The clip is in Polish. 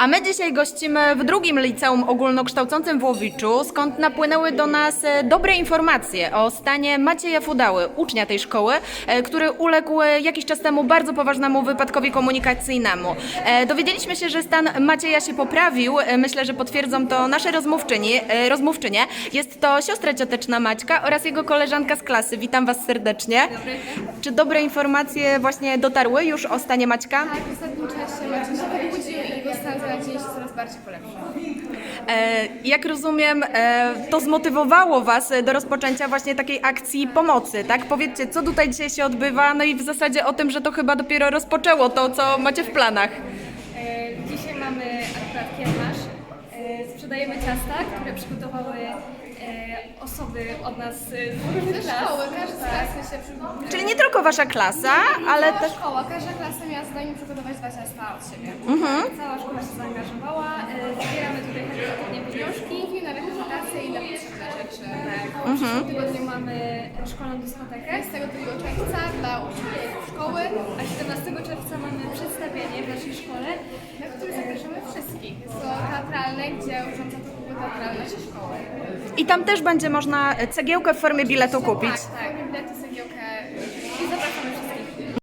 A my dzisiaj gościmy w drugim liceum ogólnokształcącym w Łowiczu, skąd napłynęły do nas e, dobre informacje o stanie Macieja Fudały, ucznia tej szkoły, e, który uległ e, jakiś czas temu bardzo poważnemu wypadkowi komunikacyjnemu. Dowiedzieliśmy się, że stan Macieja się poprawił. Myślę, że potwierdzą to nasze rozmówczyni, rozmówczynie. Jest to siostra cioteczna Maćka oraz jego koleżanka z klasy. Witam Was serdecznie. Czy dobre informacje właśnie dotarły już o stanie Maćka? Tak, w ostatnim czasie Maciej się jego stan za dzień się coraz bardziej polepsza. E, Jak rozumiem, e, to zmotywowało Was do rozpoczęcia właśnie takiej akcji pomocy, tak? Powiedzcie, co tutaj dzisiaj się odbywa, no i w zasadzie o tym, że to chyba dopiero rozpoczęło to, co macie w planach. E, Dzisiaj mamy akurat kiermasz. E, Sprzedajemy ciasta, które przygotowały e, osoby od nas e, z różnych Ze klas. szkoły, każda z Tak. klasy się przy... Czyli nie tylko Wasza klasa, ale Cała też... szkoła, każda klasa miała zadanie przygotować dwa ciasta od siebie. Cała szkoła się zaangażowała. E, Zbieramy tutaj charytatywnie pieniążki. I na reprezentację i na potrzebne rzeczy. Tak, w przyszłym tygodniu mamy szkolną dyskotekę. 22 czerwca dla uczniów szkoły, A 17 czerwca mamy przedstawienie w naszej szkole. na które zapraszamy wszystkich. Jest to teatralne, gdzie urządza to naszej szkoły. I tam też będzie można cegiełkę w formie biletu kupić. Tak, tak.